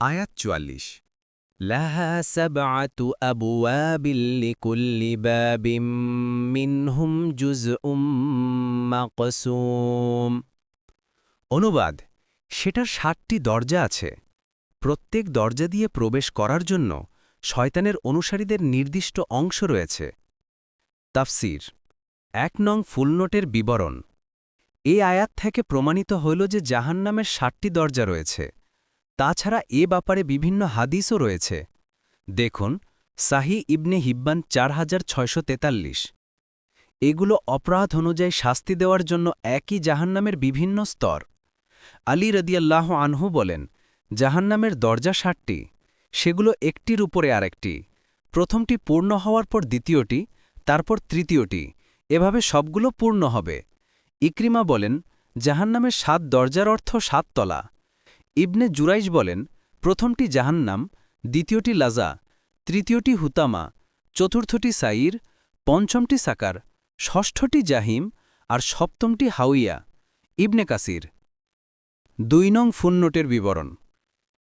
আয়াত চুয়াল্লিশ। লাহা সাবআতু আবওয়াবিল লিকুল্লি বাবিম মিনহুম জুজউম মাকসুম। অনুবাদ সেটার ষাটটি দরজা আছে। প্রত্যেক দরজা দিয়ে প্রবেশ করার জন্য শয়তানের অনুসারীদের নির্দিষ্ট অংশ রয়েছে। তাফসির এক নং ফুলনোটের বিবরণ। এই আয়াত থেকে প্রমাণিত হইল যে জাহান্নামের ষাটটি দরজা রয়েছে। তাছাড়া এ ব্যাপারে বিভিন্ন হাদিসও রয়েছে। দেখুন, সাহি ইবনে হিব্বান চার হাজার ছয়শো তেতাল্লিশ। এগুলো অপরাধ অনুযায়ী শাস্তি দেওয়ার জন্য একই জাহান্নামের বিভিন্ন স্তর। আলী রদিয়াল্লাহ আনহু বলেন, জাহান্নামের দরজা ষাটটি সেগুলো একটির উপরে আরেকটি। প্রথমটি পূর্ণ হওয়ার পর দ্বিতীয়টি, তারপর তৃতীয়টি। এভাবে সবগুলো পূর্ণ হবে। ইক্রিমা বলেন, জাহান্নামের সাত দরজার অর্থ সাত তলা ইবনে জুরাইজ বলেন, প্রথমটি জাহান্নাম, দ্বিতীয়টি লাজা, তৃতীয়টি হুতামা, চতুর্থটি সাইর পঞ্চমটি সাকার, ষষ্ঠটি জাহিম আর সপ্তমটি হাউইয়া। ইবনে কাসির। দুই নং ফুন্নোটের বিবরণ।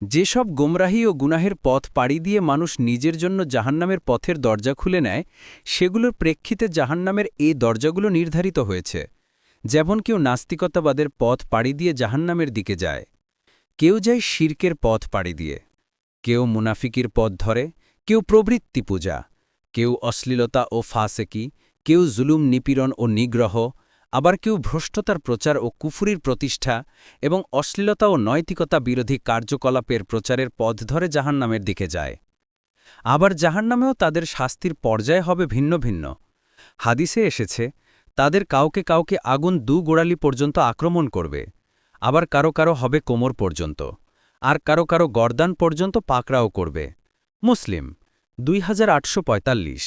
যেসব গোমরাহী ও গুনাহের পথ পাড়ি দিয়ে মানুষ নিজের জন্য জাহান্নামের পথের দরজা খুলে নেয়, সেগুলোর প্রেক্ষিতে জাহান্নামের এই দরজাগুলো নির্ধারিত হয়েছে, যেমন কেউ নাস্তিকতাবাদের পথ পাড়ি দিয়ে জাহান্নামের দিকে যায়। কেউ যায় শির্কের পথ পাড়ি দিয়ে, কেউ মুনাফিকির পথ ধরে, কেউ প্রবৃত্তি পূজা, কেউ অশ্লীলতা ও ফাঁসেকি, কেউ জুলুম, নিপীড়ন ও নিগ্রহ, আবার কেউ ভ্রষ্টতার প্রচার ও কুফুরির প্রতিষ্ঠা এবং অশ্লীলতা ও নৈতিকতা বিরোধী কার্যকলাপের প্রচারের পথ ধরে জাহান্নামের দিকে যায়। আবার জাহান্নামেও তাদের শাস্তির পর্যায় হবে ভিন্ন ভিন্ন। হাদিসে এসেছে, তাদের কাউকে কাউকে আগুন দু গোড়ালি পর্যন্ত আক্রমণ করবে। আবার কারও কারও হবে কোমর পর্যন্ত। আর কারও কারও গর্দান পর্যন্ত পাকড়াও করবে। মুসলিম, দুই হাজার আটশো পঁয়তাল্লিশ।